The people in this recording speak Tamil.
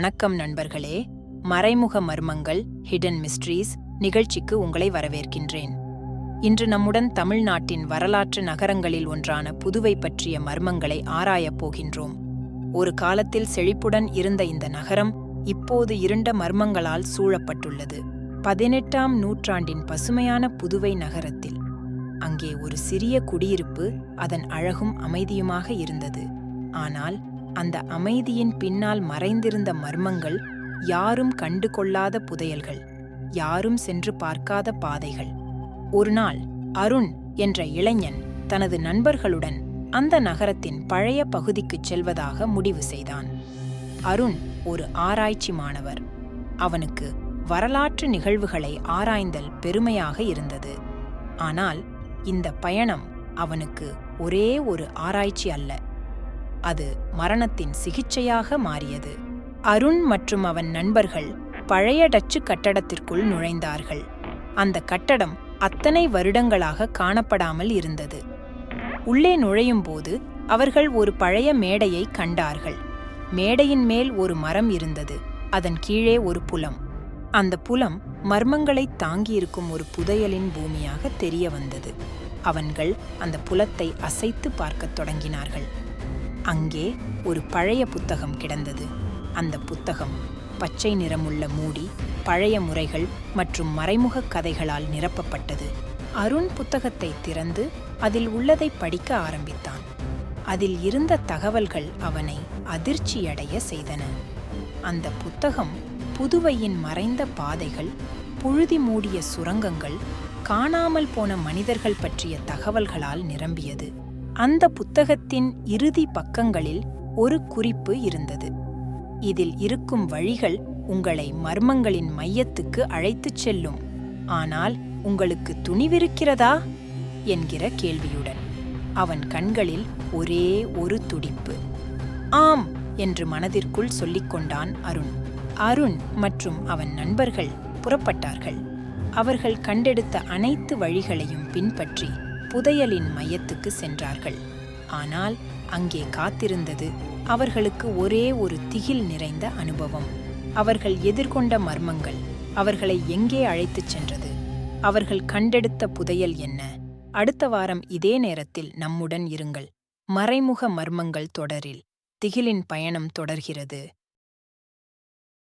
வணக்கம் நண்பர்களே. மறைமுக மர்மங்கள் ஹிடன் மிஸ்ட்ரீஸ் நிகழ்ச்சிக்கு உங்களை வரவேற்கின்றேன். இன்று நம்முடன் தமிழ்நாட்டின் வரலாற்று நகரங்களில் ஒன்றான புதுவை பற்றிய மர்மங்களை ஆராயப் போகின்றோம். ஒரு காலத்தில் செழிப்புடன் இருந்த இந்த நகரம் இப்போது இருண்ட மர்மங்களால் சூழப்பட்டுள்ளது. பதினெட்டாம் நூற்றாண்டின் பசுமையான புதுவை நகரத்தில். அங்கே ஒரு சிறிய குடியிருப்பு அதன் அழகும் அமைதியுமாக இருந்தது. ஆனால் அந்த அமைதியின் பின்னால் மறைந்திருந்த மர்மங்கள் யாரும் கண்டு கொள்ளாத புதையல்கள் யாரும் சென்று பார்க்காத பாதைகள். ஒரு நாள் அருண் என்ற இளைஞன் தனது நண்பர்களுடன் அந்த நகரத்தின் பழைய பகுதிக்குச் செல்வதாக முடிவு செய்தான். அருண் ஒரு ஆராய்ச்சி மாணவர். அவனுக்கு வரலாற்று நிகழ்வுகளை ஆராய்ந்தல் பெருமையாக இருந்தது. ஆனால் இந்த பயணம் அவனுக்கு ஒரே ஒரு ஆராய்ச்சி அல்ல. அது மரணத்தின் சிகிச்சையாக மாறியது. அருண் மற்றும் அவன் நண்பர்கள் பழைய டச்சு கட்டடத்திற்குள் நுழைந்தார்கள். அந்த கட்டடம் அத்தனை வருடங்களாக காணப்படாமல் இருந்தது. உள்ளே நுழையும் போது அவர்கள் ஒரு பழைய மேடையை கண்டார்கள். மேடையின் மேல் ஒரு மரம் இருந்தது. அதன் கீழே ஒரு புலம். அந்த புலம் மர்மங்களை தாங்கியிருக்கும் ஒரு புதையலின் பூமியாக தெரிய வந்தது. அவன்கள் அந்த புலத்தை அசைத்து பார்க்கத் தொடங்கினார்கள். அங்கே ஒரு பழைய புத்தகம் கிடந்தது. அந்த புத்தகம் பச்சை நிறமுள்ள மூடி பழைய முறைகள் மற்றும் மறைமுக கதைகளால் நிரப்பப்பட்டது. அருண் புத்தகத்தை திறந்து அதில் உள்ளதை படிக்க ஆரம்பித்தான். அதில் இருந்த தகவல்கள் அவனை அதிர்ச்சியடைய செய்தன. அந்த புத்தகம் புதுவையின் மறைந்த பாதைகள் புழுதி மூடிய சுரங்கங்கள் காணாமல் போன மனிதர்கள் பற்றிய தகவல்களால் நிரம்பியது. அந்த புத்தகத்தின் இறுதி பக்கங்களில் ஒரு குறிப்பு இருந்தது. இதில் இருக்கும் வழிகள் உங்களை மர்மங்களின் மையத்துக்கு அழைத்துச் செல்லும். ஆனால் உங்களுக்கு துணிவிருக்கிறதா? என்கிற கேள்வியுடன். அவன் கண்களில் ஒரே ஒரு துடிப்பு. ஆம் என்று மனதிற்குள் சொல்லிக் கொண்டான் அருண். அருண் மற்றும் அவன் நண்பர்கள் புறப்பட்டார்கள். அவர்கள் கண்டெடுத்த அனைத்து வழிகளையும் பின்பற்றி புதையலின் மையத்துக்கு சென்றார்கள். ஆனால் அங்கே காத்திருந்தது அவர்களுக்கு ஒரே ஒரு திகில் நிறைந்த அனுபவம். அவர்கள் எதிர்கொண்ட மர்மங்கள் அவர்களை எங்கே அழைத்துச் சென்றது? அவர்கள் கண்டெடுத்த புதையல் என்ன? அடுத்த வாரம் இதே நேரத்தில் நம்முடன் இருங்கள். மறைமுக மர்மங்கள் தொடரில் திகிலின் பயணம் தொடர்கிறது.